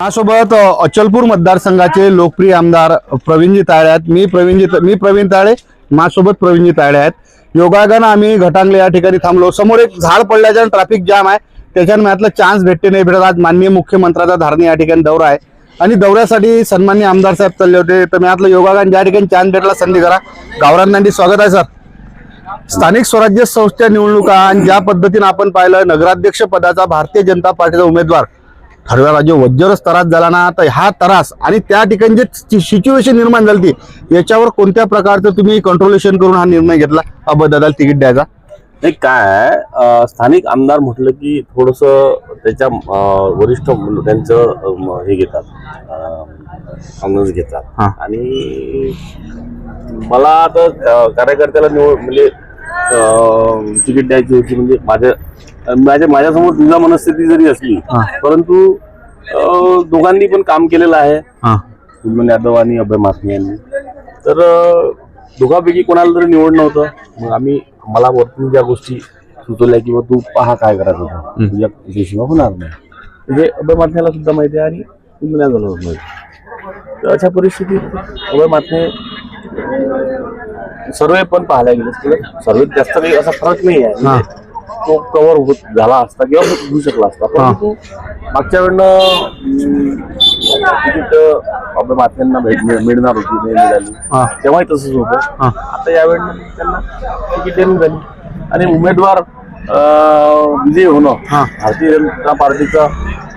माझ्यासोबत अचलपूर मतदारसंघाचे लोकप्रिय आमदार प्रवीणजी ताळे आहेत. मी प्रवीणजी मी प्रवीण ताळे माझ्यासोबत प्रवीणजी ताळे आहेत. योगायोगानं आम्ही घटांगले या ठिकाणी थांबलो. समोर एक झाड पडल्याच्या ट्रॅफिक जाम आहे. त्याच्यानं मॅथला चान्स भेटते नाही भेटत. आज माननीय मुख्यमंत्र्याचा धारणे या ठिकाणी दौरा आहे. आणि दौऱ्यासाठी सन्मान्य आमदार साहेब चालले होते. तर मी योगागान ज्या ठिकाणी चान्स भेटला संधी करा. गावरान स्वागत आहे सर. स्थानिक स्वराज्य संस्था निवडणुका आणि ज्या पद्धतीनं आपण पाहिलं नगराध्यक्ष पदाचा भारतीय जनता पार्टीचा उमेदवार ठरव्या राज्य वज्र स्तरात झाला ना तर हा त्रास आणि त्या ठिकाणी जे सिच्युएशन निर्माण झाली ती याच्यावर कोणत्या प्रकारचं तुम्ही कंट्रोलेशन करून हा निर्णय घेतला? अबद्दल तिकीट द्यायचा. नाही काय स्थानिक आमदार म्हटलं की थोडस त्याच्या वरिष्ठ त्यांचं हे घेतात अंगज घेतात. आणि मला आता कार्यकर्त्याला निवड म्हणजे तिकीट द्यायची होती म्हणजे माझ्या माझ्या माझ्यासमोर तुझा मनस्थिती जरी असली. परंतु दोघांनी पण काम केलेलं आहे. हा. कुलमन यादव आणि अभय माथने यांनी. तर दोघांपैकी कोणाला तरी निवड नव्हतं मग आम्ही मला वरतून ज्या गोष्टी सुचवल्या किंवा तू पहा काय करायचं होतं. तुझ्या तुझ्याशिवाय होणार नाही. म्हणजे अभय माथण्याला सुद्धा माहिती आहे आणि कुलमन यादवला माहिती. तर अशा परिस्थितीत अभय माथने सर्वे पण पाहायला गेले सर्वे जास्त काही असा फरक नाही आहे हा. म्हणजे तो कव्हर होत झाला असता किंवा होऊ शकला असता परंतु मागच्या वेळेनं तिकीट अभय माथ्यांना भेट मिळ- मिळणार होती नाही मिळाली. तेव्हाही तसंच होतं. आता यावेळेला त्यांना तिकीट झाली आणि उमेदवार विजयी होणं. भारतीय जनता पार्टीचा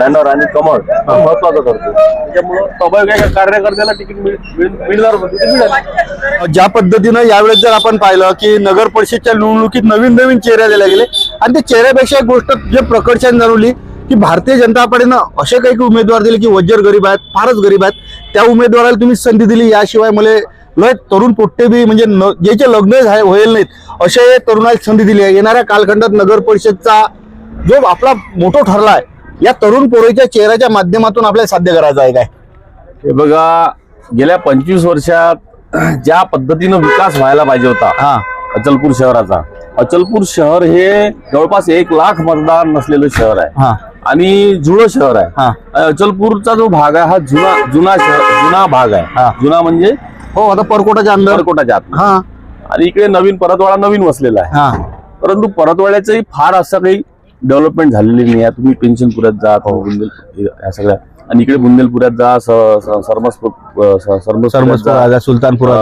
बॅनर आणि कमळ. हा. महत्वाचं ठरतो त्याच्यामुळं स्वाभाविक आहे का कार्यकर्त्याला तिकीट मिळ- मिळ- मिळणार होती ते मिळाली ज्या पद्धतीनं यावेळेस जर आपण पाहिलं की नगर परिषदच्या निवडणुकीत नवीन नवीन चेहरे दिले गेले. आणि त्या चेहऱ्यापेक्षा एक गोष्ट जे प्रकर्षण जाणवली की भारतीय जनता पार्टीनं असे काही काही उमेदवार दिले की वज्जर गरीब आहेत फारच गरीब आहेत. त्या उमेदवाराला तुम्ही संधी दिली. याशिवाय मला लय तरुण पोट्टे बी म्हणजे न- ज्याचे लग्न झाले होईल नाहीत असे तरुणाला संधी दिली आहे. येणाऱ्या कालखंडात नगर परिषदचा जो आपला मोठो ठरलाय या तरुण पोरीच्या चेहऱ्याच्या माध्यमातून आपल्याला साध्य करायचं आहे काय? हे बघा गेल्या पंचवीस वर्षात ज्या पद्धतीनं विकास व्हायला पाहिजे होता हा. अचलपूर शहराचा. अचलपूर शहर हे जवळपास एक लाख मतदार नसलेलं शहर आहे. हा. आणि जुळं शहर आहे. हा. अचलपूरचा जो भाग आहे हा जुना जुना शहर जुना भाग हा. आहे जुना म्हणजे हो आता परकोटाच्या अंदर. परकोटाच्या आत. हा. आणि इकडे नवीन परतवाडा नवीन वसलेला आहे. हा. परंतु परतवाड्याचंही फार असं काही डेव्हलपमेंट झालेली नाही आहे तुम्ही पेन्शनपुऱ्यात जा हो. बुंदेल या सगळ्या आणि इकडे बुंदेलपुऱ्यात जा सरमसपूर सुलतानपुरा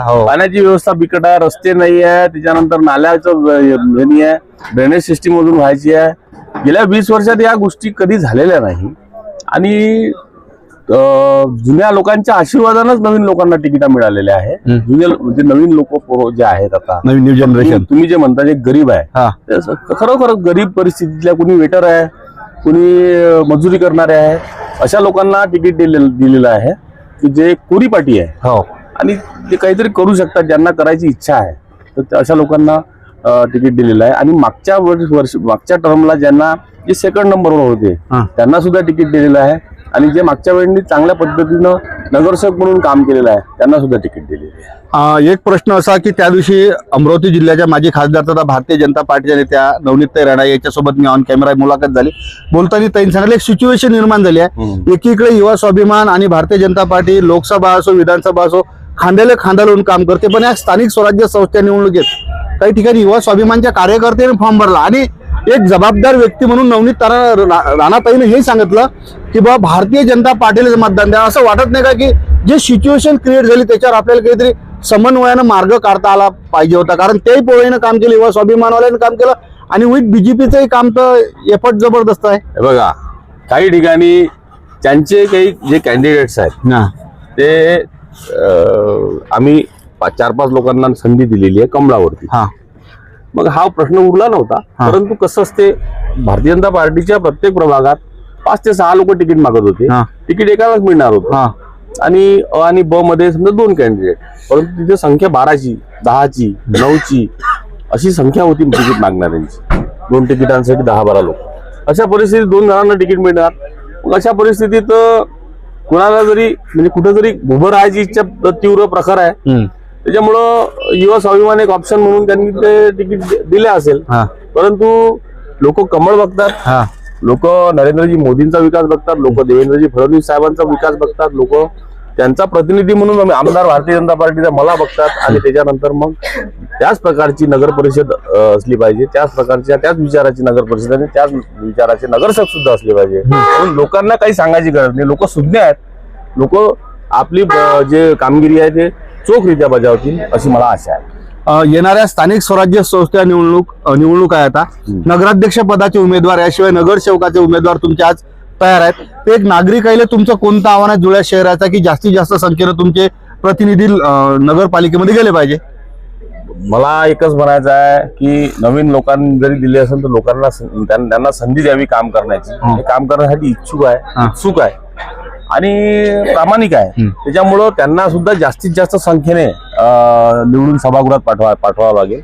हो. पाण्याची व्यवस्था बिकट आहे रस्ते नाही आहे त्याच्यानंतर नाल्याचं हे नाही आहे ड्रेनेज सिस्टीम मधून व्हायची आहे गेल्या वीस वर्षात या गोष्टी कधी झालेल्या नाही आणि जुन्या लोकांच्या आशीर्वादानंच नवीन लोकांना तिकीट मिळालेल्या आहे हम्म. जुने जे नवीन लोक जे आहेत आता. नवीन न्यू जनरेशन तुम्ही जे म्हणता जे गरीब आहे हा. खरोखर गरीब परिस्थितीतल्या कुणी वेटर आहे कुणी मजुरी करणारे आहे अशा लोकांना तिकीट दिलेलं आहे की जे कोरीपाटी आहे. हो. आणि ते काहीतरी करू शकतात ज्यांना करायची इच्छा आहे. तर अशा लोकांना तिकीट दिलेलं आहे. आणि मागच्या वर्ष मागच्या टर्मला ज्यांना जे सेकंड नंबरवर होते हा. त्यांना सुद्धा तिकीट दिलेलं आहे. आणि जे मागच्या वेळी चांगल्या पद्धतीनं नगरसेवक म्हणून काम केलेलं आहे त्यांना सुद्धा तिकीट दिलेली आहे. एक प्रश्न असा की त्या दिवशी अमरावती जिल्ह्याच्या माजी खासदार तथा भारतीय जनता पार्टीच्या नेत्या नवनीत राणा याच्यासोबत मी ऑन कॅमेरा मुलाखत झाली. बोलताना त्यांनी सांगितलं एक सिच्युएशन निर्माण झाली आहे. एकीकडे युवा स्वाभिमान आणि भारतीय जनता पार्टी लोकसभा असो विधानसभा असो खांद्याला खांदा लावून काम करते. पण या स्थानिक स्वराज्य संस्था निवडणुकीत काही ठिकाणी युवा स्वाभिमानच्या कार्यकर्त्याने फॉर्म भरला आणि एक जबाबदार व्यक्ती म्हणून नवनीत तारा राणाताईने हे सांगितलं की बाबा भारतीय जनता पार्टीला मतदान द्या. असं वाटत नाही का की जे सिच्युएशन क्रिएट झाली त्याच्यावर आपल्याला काहीतरी समन्वयानं मार्ग काढता आला पाहिजे होता. कारण तेही पोळीनं काम केलं युवा स्वाभिमानवाल्यानं काम केलं आणि विथ बीजेपीचंही काम तर एफर्ट जबरदस्त आहे. बघा काही ठिकाणी त्यांचे काही जे कॅन्डिडेट्स आहेत ना ते आम्ही चार पाच लोकांना संधी दिलेली आहे कमळावरती. हा. मग हा प्रश्न उरला नव्हता. परंतु कसं असते भारतीय जनता पार्टीच्या प्रत्येक प्रभागात पाच ते सहा लोक तिकीट मागत होते. तिकीट एकालाच मिळणार होतं. आणि अ आणि ब मध्ये समजा दोन कॅन्डिडेट परंतु तिथे संख्या बाराची दहाची नऊची अशी संख्या होती तिकीट मागणाऱ्यांची. दोन तिकिटांसाठी दहा बारा लोक. अशा परिस्थितीत दोन जणांना तिकीट मिळणार. मग अशा परिस्थितीत कुणाला जरी म्हणजे कुठं जरी उभं राहायची इच्छा तीव्र प्रखर आहे. त्याच्यामुळं युवा स्वाभिमान एक ऑप्शन म्हणून त्यांनी ते तिकीट दिले असेल. हा. परंतु लोक कमळ बघतात. लोक नरेंद्रजी मोदींचा विकास बघतात. लोक देवेंद्रजी फडणवीस साहेबांचा विकास बघतात. लोक त्यांचा प्रतिनिधी म्हणून आमदार भारतीय जनता पार्टीचा मला बघतात. आणि त्याच्यानंतर मग त्याच प्रकारची नगर परिषद असली पाहिजे. त्याच प्रकारच्या त्याच विचाराची नगर परिषद आणि त्याच विचाराचे नगरसेवक सुद्धा असले पाहिजे. म्हणून लोकांना काही सांगायची गरज नाही. लोक सुज्ञ आहेत. लोक आपली ब- जे कामगिरी आहे ते चोखरित्या बजावतील अशी मला आशा आहे. अ, येणाऱ्या स्थानिक स्वराज्य संस्था निवडणूक अ, निवडणूक आहे आता. नगराध्यक्ष पदाचे उमेदवार याशिवाय नगरसेवकाचे उमेदवार तुमचे आज तयार आहेत. ते एक नागरिक आहे तुमचं कोणतं आव्हान आहे जुळ्या शहराचा की जास्तीत जास्त संख्येनं तुमचे प्रतिनिधी अ, नगरपालिकेमध्ये गेले पाहिजे? मला एकच म्हणायचं आहे की नवीन लोकांनी जरी दिले असेल तर लोकांना सं- त्यां- त्यांना संधी द्यावी काम करण्याची. हं. काम करण्यासाठी इच्छुक आहे हं. उत्सुक आहे. आणि प्रामाणिक आहे. त्याच्यामुळं त्यांना सुद्धा जास्तीत जास्त संख्येने निवडून सभागृहात पाठवा पाठवावं लागेल.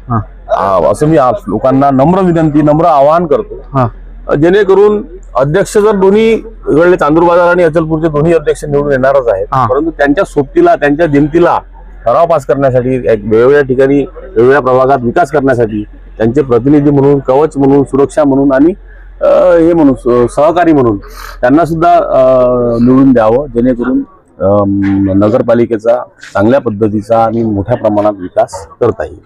असं मी लोकांना नम्र विनंती नम्र आवाहन करतो. जेणेकरून अध्यक्ष जर दोन्ही वेगळे चांदूर बाजार आणि अचलपूरचे दोन्ही अध्यक्ष निवडून येणारच आहेत. परंतु त्यांच्या सोबतीला त्यांच्या दिमतीला ठराव पास करण्यासाठी एक वेगवेगळ्या ठिकाणी वेगवेगळ्या प्रभागात विकास करण्यासाठी त्यांचे प्रतिनिधी म्हणून कवच म्हणून सुरक्षा म्हणून आणि हे म्हणून सहकारी म्हणून. त्यांना सुद्धा निवडून द्यावं जेणेकरून नगरपालिकेचा चांगल्या पद्धतीचा आणि मोठ्या प्रमाणात विकास करता येईल.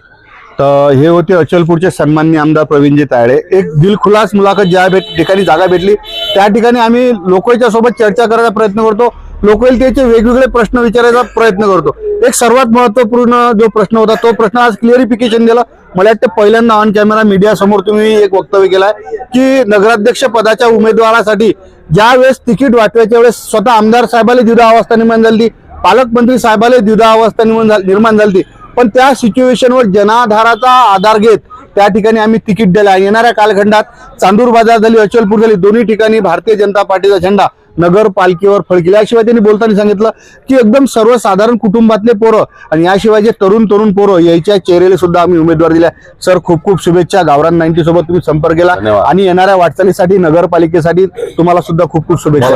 तर हे होते अचलपूरचे सन्मान्य आमदार प्रवीणजी तायडे. एक दिलखुलास मुलाखत ज्या भेट ठिकाणी जागा भेटली त्या ठिकाणी आम्ही लोकलच्या सोबत चर्चा करायचा प्रयत्न करतो. लोकलतेचे वेगवेगळे प्रश्न विचारायचा प्रयत्न करतो. एक सर्वात महत्त्वपूर्ण जो प्रश्न होता तो प्रश्न आज क्लिअरिफिकेशन दिला. मला वाटतं पहिल्यांदा ऑन कॅमेरा मीडिया समोर तुम्ही एक वक्तव्य केलाय की नगराध्यक्ष पदाच्या उमेदवारासाठी ज्या वेळेस तिकीट वाटवायच्या वेळेस स्वतः आमदार साहेबाला द्विधा अवस्था निर्माण झाली पालकमंत्री साहेबाला द्विधा अवस्था निर्माण निर्माण झाली पण त्या सिच्युएशनवर जनाधाराचा आधार घेत त्या ठिकाणी आम्ही तिकीट दिला. येणाऱ्या कालखंडात चांदूर बाजार झाली अचलपूर झाली दोन्ही ठिकाणी भारतीय जनता पार्टीचा झेंडा. नगर पालखीवर फळकिला याशिवाय त्यांनी बोलताना सांगितलं की एकदम सर्वसाधारण कुटुंबातले पोरं आणि याशिवाय जे तरुण तरुण पोरं याच्या चेहऱ्याला सुद्धा आम्ही उमेदवार दिल्या. सर खूप खूप शुभेच्छा. गावरान नाईन्टी सोबत तुम्ही संपर्क केला. आणि येणाऱ्या वाटचालीसाठी नगरपालिकेसाठी तुम्हाला सुद्धा खूप खूप शुभेच्छा.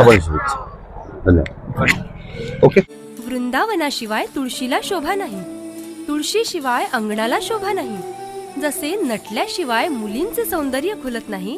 धन्यवाद. ओके. वृंदावनाशिवाय तुळशीला शोभा नाही. तुळशीशिवाय अंगणाला शोभा नाही. जसे नटल्याशिवाय मुलींचे सौंदर्य खुलत नाही